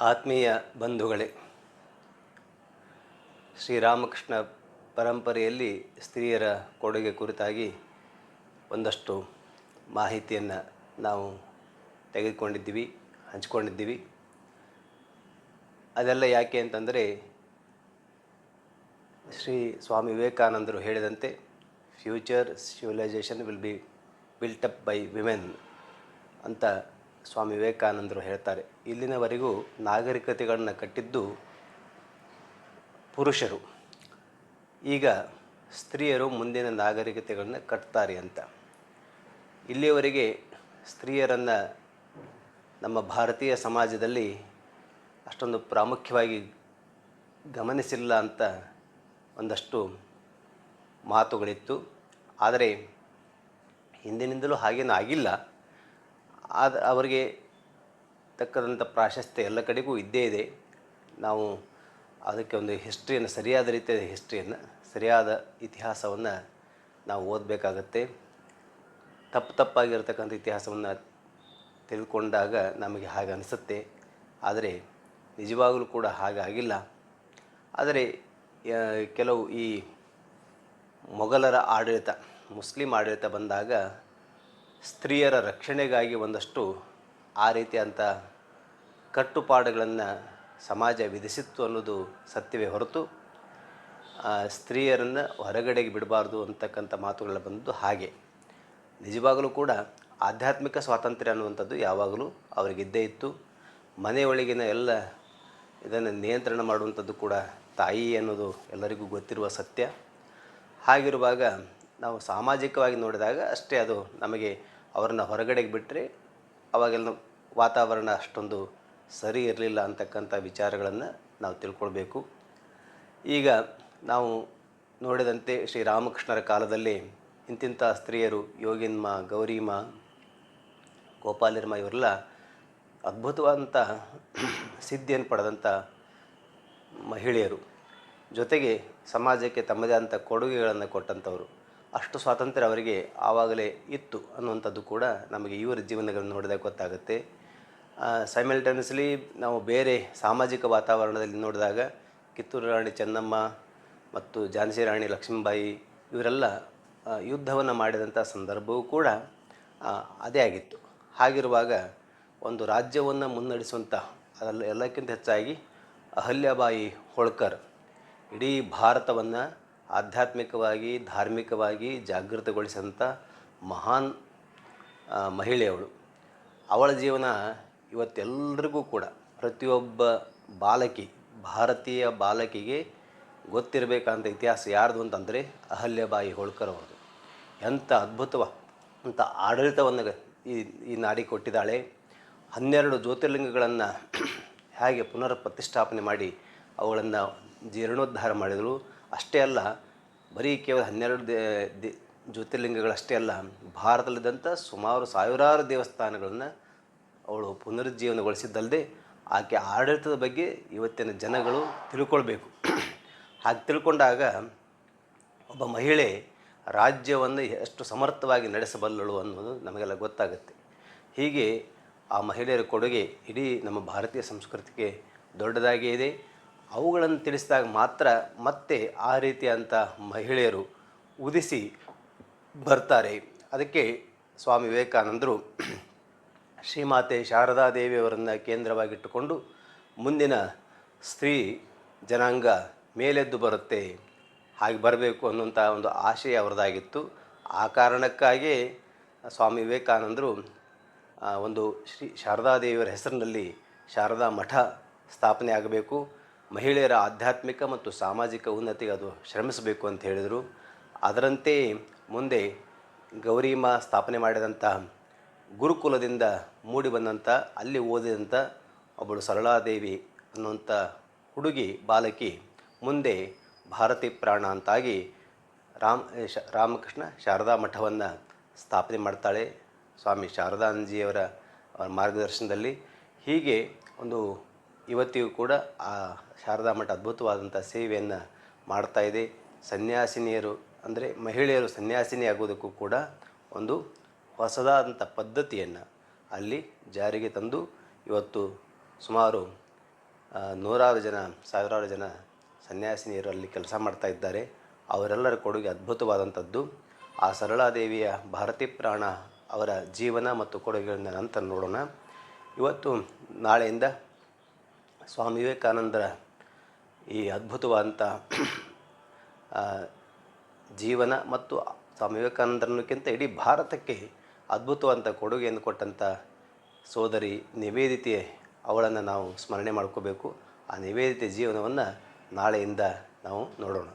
ಆತ್ಮೀಯ ಬಂಧುಗಳೇ, ಶ್ರೀರಾಮಕೃಷ್ಣ ಪರಂಪರೆಯಲ್ಲಿ ಸ್ತ್ರೀಯರ ಕೊಡುಗೆ ಕುರಿತಾಗಿ ಒಂದಷ್ಟು ಮಾಹಿತಿಯನ್ನು ನಾವು ತೆಗೆದುಕೊಂಡಿದ್ದೀವಿ, ಹಂಚ್ಕೊಂಡಿದ್ದೀವಿ. ಅದೆಲ್ಲ ಯಾಕೆ ಅಂತಂದರೆ, ಶ್ರೀ ಸ್ವಾಮಿ ವಿವೇಕಾನಂದರು ಹೇಳಿದಂತೆ future civilisation will be built up by women ಅಂತ ಸ್ವಾಮಿ ವಿವೇಕಾನಂದರು ಹೇಳ್ತಾರೆ, ಇಲ್ಲಿನವರೆಗೂ ನಾಗರಿಕತೆಗಳನ್ನು ಕಟ್ಟಿದ್ದು ಪುರುಷರು. ಈಗ ಸ್ತ್ರೀಯರು ಮುಂದಿನ ನಾಗರಿಕತೆಗಳನ್ನು ಕಟ್ತಾರೆ ಅಂತ. ಇಲ್ಲಿಯವರೆಗೆ ಸ್ತ್ರೀಯರನ್ನು ನಮ್ಮ ಭಾರತೀಯ ಸಮಾಜದಲ್ಲಿ ಅಷ್ಟೊಂದು ಪ್ರಾಮುಖ್ಯವಾಗಿ ಗಮನಿಸಿಲ್ಲ ಅಂತ ಒಂದಷ್ಟು ಮಾತುಗಳಿತ್ತು. ಆದರೆ ಹಿಂದಿನಿಂದಲೂ ಹಾಗೇನೂ ಆಗಿಲ್ಲ. ಆದ ಅವರಿಗೆ ತಕ್ಕದಂಥ ಪ್ರಾಶಸ್ತ್ಯ ಎಲ್ಲ ಕಡೆಗೂ ಇದ್ದೇ ಇದೆ. ನಾವು ಅದಕ್ಕೆ ಒಂದು ಹಿಸ್ಟ್ರಿಯನ್ನು ಸರಿಯಾದ ರೀತಿಯ ಹಿಸ್ಟ್ರಿಯನ್ನು ಸರಿಯಾದ ಇತಿಹಾಸವನ್ನು ನಾವು ಓದಬೇಕಾಗತ್ತೆ. ತಪ್ಪು ತಪ್ಪಾಗಿರ್ತಕ್ಕಂಥ ಇತಿಹಾಸವನ್ನು ತಿಳ್ಕೊಂಡಾಗ ನಮಗೆ ಹಾಗೆ ಅನಿಸುತ್ತೆ. ಆದರೆ ನಿಜವಾಗಲೂ ಕೂಡ ಹಾಗಾಗಿಲ್ಲ ಆದರೆ ಕೆಲವು ಈ ಮೊಘಲರ ಆಡಳಿತ, ಮುಸ್ಲಿಂ ಆಡಳಿತ ಬಂದಾಗ ಸ್ತ್ರೀಯರ ರಕ್ಷಣೆಗಾಗಿ ಒಂದಷ್ಟು ಆ ರೀತಿಯಂಥ ಕಟ್ಟುಪಾಡುಗಳನ್ನು ಸಮಾಜ ವಿಧಿಸಿತ್ತು ಅನ್ನೋದು ಸತ್ಯವೇ ಹೊರತು ಸ್ತ್ರೀಯರನ್ನು ಹೊರಗಡೆಗೆ ಬಿಡಬಾರ್ದು ಅಂತಕ್ಕಂಥ ಮಾತುಗಳು ಬಂದದ್ದು ಹಾಗೆ. ನಿಜವಾಗಲೂ ಕೂಡ ಆಧ್ಯಾತ್ಮಿಕ ಸ್ವಾತಂತ್ರ್ಯ ಅನ್ನುವಂಥದ್ದು ಯಾವಾಗಲೂ ಅವರಿಗಿದ್ದೇ ಇತ್ತು. ಮನೆಯೊಳಗಿನ ಎಲ್ಲ ಇದನ್ನು ನಿಯಂತ್ರಣ ಮಾಡುವಂಥದ್ದು ಕೂಡ ತಾಯಿ ಅನ್ನೋದು ಎಲ್ಲರಿಗೂ ಗೊತ್ತಿರುವ ಸತ್ಯ. ಹಾಗಿರುವಾಗ ನಾವು ಸಾಮಾಜಿಕವಾಗಿ ನೋಡಿದಾಗ ಅಷ್ಟೇ ಅದು ನಮಗೆ ಅವರನ್ನು ಹೊರಗಡೆಗೆ ಬಿಟ್ಟರೆ ಅವಾಗೆಲ್ಲ ವಾತಾವರಣ ಅಷ್ಟೊಂದು ಸರಿ ಇರಲಿಲ್ಲ ಅಂತಕ್ಕಂಥ ವಿಚಾರಗಳನ್ನು ನಾವು ತಿಳ್ಕೊಳ್ಬೇಕು. ಈಗ ನಾವು ನೋಡಿದಂತೆ ಶ್ರೀರಾಮಕೃಷ್ಣರ ಕಾಲದಲ್ಲಿ ಇಂತಿಂಥ ಸ್ತ್ರೀಯರು ಯೋಗಿನ್ಮ, ಗೌರಿಮ, ಗೋಪಾಲಿರ್ಮ ಇವರೆಲ್ಲ ಅದ್ಭುತವಾದಂಥ ಸಿದ್ಧಿಯನ್ನು ಪಡೆದಂಥ ಮಹಿಳೆಯರು. ಜೊತೆಗೆ ಸಮಾಜಕ್ಕೆ ತಮ್ಮದೇ ಆದಂಥ ಕೊಡುಗೆಗಳನ್ನು ಕೊಟ್ಟಂಥವರು. ಅಷ್ಟು ಸ್ವಾತಂತ್ರ್ಯ ಅವರಿಗೆ ಆವಾಗಲೇ ಇತ್ತು ಅನ್ನುವಂಥದ್ದು ಕೂಡ ನಮಗೆ ಇವರ ಜೀವನಗಳನ್ನು ನೋಡಿದಾಗ ಗೊತ್ತಾಗುತ್ತೆ. ಸೈಮಲ್ಟೇನಿಯಸ್ಲಿ ನಾವು ಬೇರೆ ಸಾಮಾಜಿಕ ವಾತಾವರಣದಲ್ಲಿ ನೋಡಿದಾಗ ಕಿತ್ತೂರು ರಾಣಿ ಚೆನ್ನಮ್ಮ ಮತ್ತು ಝಾನ್ಸಿ ರಾಣಿ ಲಕ್ಷ್ಮೀಬಾಯಿ ಇವರೆಲ್ಲ ಯುದ್ಧವನ್ನು ಮಾಡಿದಂಥ ಸಂದರ್ಭವೂ ಕೂಡ ಅದೇ ಆಗಿತ್ತು. ಹಾಗಿರುವಾಗ ಒಂದು ರಾಜ್ಯವನ್ನು ಮುನ್ನಡೆಸುವಂಥ, ಅದೆಲ್ಲ ಎಲ್ಲಕ್ಕಿಂತ ಹೆಚ್ಚಾಗಿ ಅಹಲ್ಯಾಬಾಯಿ ಹೋಳ್ಕರ್ ಇಡೀ ಭಾರತವನ್ನು ಆಧ್ಯಾತ್ಮಿಕವಾಗಿ, ಧಾರ್ಮಿಕವಾಗಿ ಜಾಗೃತಗೊಳಿಸಿದಂಥ ಮಹಾನ್ ಮಹಿಳೆಯವಳು. ಅವಳ ಜೀವನ ಇವತ್ತೆಲ್ಲರಿಗೂ ಕೂಡ ಪ್ರತಿಯೊಬ್ಬ ಬಾಲಕಿ, ಭಾರತೀಯ ಬಾಲಕಿಗೆ ಗೊತ್ತಿರಬೇಕಂತ ಇತಿಹಾಸ ಯಾರ್ದು ಅಂತಂದರೆ ಅಹಲ್ಯಬಾಯಿ ಹೋಳ್ಕರ್ ಅವರು ಎಂಥ ಅದ್ಭುತವ ಅಂತ ಆಡಳಿತವನ್ನು ಈ ಈ ನಾಡಿ ಕೊಟ್ಟಿದ್ದಾಳೆ. ಹನ್ನೆರಡು ಜ್ಯೋತಿರ್ಲಿಂಗಗಳನ್ನು ಹೇಗೆ ಪುನರ್ ಪ್ರತಿಷ್ಠಾಪನೆ ಮಾಡಿ ಅವುಗಳನ್ನು ಜೀರ್ಣೋದ್ಧಾರ ಮಾಡಿದಳು. ಅಷ್ಟೇ ಅಲ್ಲ, ಬರೀ ಕೇವಲ ಹನ್ನೆರಡು ದೇ ದೇ ಜ್ಯೋತಿರ್ಲಿಂಗಗಳಷ್ಟೇ ಅಲ್ಲ, ಭಾರತದಲ್ಲಿದ್ದಂಥ ಸುಮಾರು ಸಾವಿರಾರು ದೇವಸ್ಥಾನಗಳನ್ನು ಅವಳು ಪುನರುಜ್ಜೀವನಗೊಳಿಸಿದ್ದಲ್ಲದೆ ಆಕೆ ಆಡಳಿತದ ಬಗ್ಗೆ ಇವತ್ತಿನ ಜನಗಳು ತಿಳ್ಕೊಳ್ಬೇಕು. ಹಾಗೆ ತಿಳ್ಕೊಂಡಾಗ ಒಬ್ಬ ಮಹಿಳೆ ರಾಜ್ಯವನ್ನು ಎಷ್ಟು ಸಮರ್ಥವಾಗಿ ನಡೆಸಬಲ್ಲಳು ಅನ್ನೋದು ನಮಗೆಲ್ಲ ಗೊತ್ತಾಗುತ್ತೆ. ಹೀಗೆ ಆ ಮಹಿಳೆಯರ ಕೊಡುಗೆ ಇಡೀ ನಮ್ಮ ಭಾರತೀಯ ಸಂಸ್ಕೃತಿಗೆ ದೊಡ್ಡದಾಗಿಯೇ ಇದೆ. ಅವುಗಳನ್ನು ತಿಳಿಸಿದಾಗ ಮಾತ್ರ ಮತ್ತೆ ಆ ರೀತಿಯಂಥ ಮಹಿಳೆಯರು ಉದಿಸಿ ಬರ್ತಾರೆ. ಅದಕ್ಕೆ ಸ್ವಾಮಿ ವಿವೇಕಾನಂದರು ಶ್ರೀಮಾತೆ ಶಾರದಾದೇವಿಯವರನ್ನು ಕೇಂದ್ರವಾಗಿಟ್ಟುಕೊಂಡು ಮುಂದಿನ ಸ್ತ್ರೀ ಜನಾಂಗ ಮೇಲೆದ್ದು ಬರುತ್ತೆ, ಹಾಗೆ ಬರಬೇಕು ಅನ್ನುವಂಥ ಒಂದು ಆಶಯ ಅವರದಾಗಿತ್ತು. ಆ ಕಾರಣಕ್ಕಾಗಿ ಸ್ವಾಮಿ ವಿವೇಕಾನಂದರು ಒಂದು ಶ್ರೀ ಶಾರದಾದೇವಿಯವರ ಹೆಸರಿನಲ್ಲಿ ಶಾರದಾ ಮಠ ಸ್ಥಾಪನೆ ಆಗಬೇಕು ಮಹಿಳೆಯರ ಆಧ್ಯಾತ್ಮಿಕ ಮತ್ತು ಸಾಮಾಜಿಕ ಉನ್ನತಿಗೆ ಅದು ಶ್ರಮಿಸಬೇಕು ಅಂತ ಹೇಳಿದರು. ಅದರಂತೆ ಮುಂದೆ ಗೌರಿಮ ಸ್ಥಾಪನೆ ಮಾಡಿದಂಥ ಗುರುಕುಲದಿಂದ ಮೂಡಿ ಬಂದಂಥ ಅಲ್ಲಿ ಓದಿದಂಥ ಒಬ್ಬಳು ಸರಳಾದೇವಿ ಅನ್ನುವಂಥ ಹುಡುಗಿ ಬಾಲಕಿ ಮುಂದೆ ಭಾರತಿ ಪ್ರಾಣ ಅಂತಾಗಿ ರಾಮ್ ರಾಮಕೃಷ್ಣ ಶಾರದಾ ಮಠವನ್ನು ಸ್ಥಾಪನೆ ಮಾಡ್ತಾಳೆ. ಸ್ವಾಮಿ ಶಾರದಾಂಜಿಯವರ ಮಾರ್ಗದರ್ಶನದಲ್ಲಿ ಹೀಗೆ ಒಂದು ಇವತ್ತಿಗೂ ಕೂಡ ಆ ಶಾರದಾ ಮಠ ಅದ್ಭುತವಾದಂಥ ಸೇವೆಯನ್ನು ಮಾಡ್ತಾ ಇದೆ. ಸನ್ಯಾಸಿನಿಯರು ಅಂದರೆ ಮಹಿಳೆಯರು ಸನ್ಯಾಸಿನಿ ಆಗೋದಕ್ಕೂ ಕೂಡ ಒಂದು ಹೊಸದಾದಂಥ ಪದ್ಧತಿಯನ್ನು ಅಲ್ಲಿ ಜಾರಿಗೆ ತಂದು ಇವತ್ತು ಸುಮಾರು ನೂರಾರು ಜನ, ಸಾವಿರಾರು ಜನ ಸನ್ಯಾಸಿನಿಯರು ಅಲ್ಲಿ ಕೆಲಸ ಮಾಡ್ತಾ ಇದ್ದಾರೆ. ಅವರೆಲ್ಲರ ಕೊಡುಗೆ ಅದ್ಭುತವಾದಂಥದ್ದು. ಆ ಸರಳಾದೇವಿಯ ಭಾರತಿ ಪ್ರಾಣ ಅವರ ಜೀವನ ಮತ್ತು ಕೊಡುಗೆಗಳನ್ನ ನಂತರ ನೋಡೋಣ. ಇವತ್ತು ನಾಳೆಯಿಂದ ಸ್ವಾಮಿ ವಿವೇಕಾನಂದರ ಈ ಅದ್ಭುತವಾದಂಥ ಜೀವನ ಮತ್ತು ಸ್ವಾಮಿ ವಿವೇಕಾನಂದರನ್ನಕ್ಕಿಂತ ಇಡೀ ಭಾರತಕ್ಕೆ ಅದ್ಭುತವಾದ ಕೊಡುಗೆಯನ್ನು ಕೊಟ್ಟಂಥ ಸೋದರಿ ನಿವೇದಿತೆ ಅವಳನ್ನು ನಾವು ಸ್ಮರಣೆ ಮಾಡ್ಕೋಬೇಕು. ಆ ನಿವೇದಿತೆ ಜೀವನವನ್ನು ನಾಳೆಯಿಂದ ನಾವು ನೋಡೋಣ.